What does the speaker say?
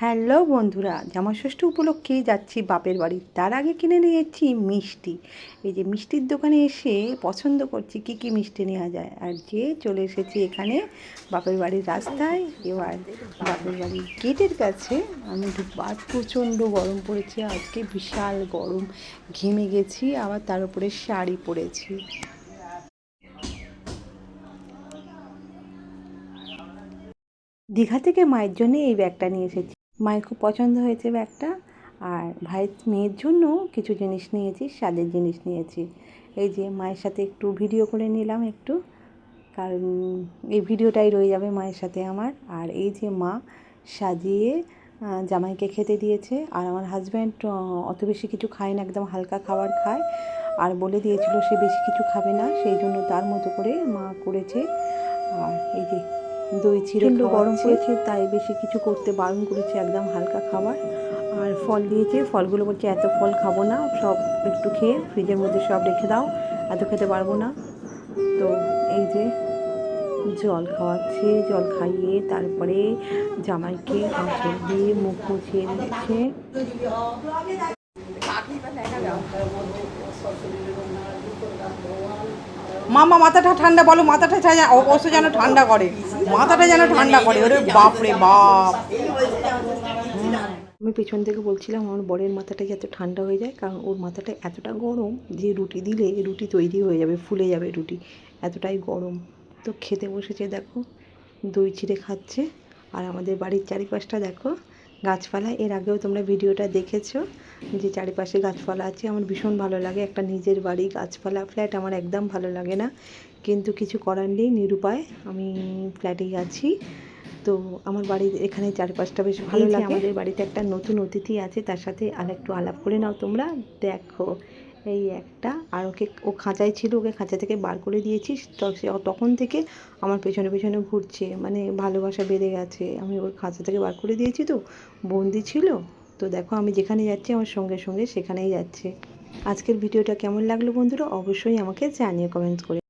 Hello বন্ধুরা, জামাষষ্ঠী উপলক্ষে যাচ্ছি বাপের বাড়ি। তার আগে কিনে নিয়ে যাচ্ছি মিষ্টি। এই যে মিষ্টির দোকানে এসে পছন্দ করছি কি কি মিষ্টি নেওয়া যায়। আর যে চলে এসেছি এখানে বাপের বাড়ির রাস্তায়, এবার বাপের বাড়ির গেটের কাছে আমি আর প্রচণ্ড গরম পড়েছে, আজকে বিশাল গরম। ঘেমে গেছি, আবার তার উপরে শাড়ি পরেছি। দীঘা থেকে মায়ের জন্য এই ব্যাগটা নিয়ে এসেছি। মায়ের খুব পছন্দ হয়েছে ব্যাগটা। আর ভাইয়ের মেয়ের জন্য কিছু জিনিস নিয়েছি স্বাদের জিনিস নিয়েছি। এই যে মায়ের সাথে একটু ভিডিও করে নিলাম একটু। কারণ এই ভিডিওটাই রয়ে যাবে মায়ের সাথে আমার। আর এই যে মা সাজিয়ে জামাইকে খেতে দিয়েছে। আর আমার হাজব্যান্ড অত বেশি কিছু খায় না, একদম হালকা খাবার খায়। আর বলে দিয়েছিল সে বেশি কিছু খাবে না, সেই জন্য তার মতো করে মা করেছে। আর এই যে দই চিড়ে গরম পড়েছে তাই বেশি কিছু করতে বারণ করেছে একদম হালকা খাবার। আর ফল দিয়েছে ফলগুলো বলছে এত ফল খাব না সব একটু খেয়ে ফ্রিজের মধ্যে সব রেখে দাও এত খেতে পারব না। তো এই যে জল খাওয়াচ্ছে জল খাইয়ে তারপরে জামাইকে আঁচল দিয়ে মুখ মুছিয়ে দিচ্ছে মামা, মাথাটা ঠান্ডা বলো, মাথাটা ঠান্ডা অবশ্য যেন ঠান্ডা করে। মাথাটা যেন ঠান্ডা করে, ওরে বাপ রে বাপ। আমি পেছন থেকে বলছিলাম, আমার বরের মাথাটা যাতে ঠান্ডা হয়ে যায়? কারণ ওর মাথাটা এতটা গরম যে রুটি দিলে রুটি তৈরি হয়ে যাবে, ফুলে যাবে রুটি। এতটাই গরম। তো খেতে বসেছে, দেখো, দই চিড়ে খাচ্ছে। আর আমাদের বাড়ির চারিপাশটা, দেখো গাছপালা এর আগেও তোমরা ভিডিওটা দেখেছ যে চারিপাশে গাছপালা আছে। আমার ভীষণ ভালো লাগে একটা নিজের বাড়ি গাছপালা ফ্ল্যাট আমার একদম ভালো লাগে না। কিন্তু কিছু করার নেই নিরুপায় আমি ফ্ল্যাটেই আছি। তো আমার বাড়ির এখানে চারিপাশটা বেশ ভালো লাগে। আমাদের বাড়িতে একটা নতুন অতিথি আছে তার সাথে আর একটু আলাপ করে নাও তোমরা। দেখো এই একটা। আর ওকে, ও খাঁচায় ছিল, ওকে খাঁচা থেকে বার করে দিয়েছি। তখন থেকে আমার পেছনে পেছনে ঘুরছে মানে ভালোবাসা বেড়ে গেছে। আমি ওর খাঁচা থেকে বার করে দিয়েছি তো, বন্দি ছিল। তো দেখো আমি যেখানে যাচ্ছি, আমার সঙ্গে সঙ্গে সেখানেই যাচ্ছে। আজকের ভিডিওটা কেমন লাগল বন্ধুরা? অবশ্যই আমাকে জানিয়ে কমেন্টস করে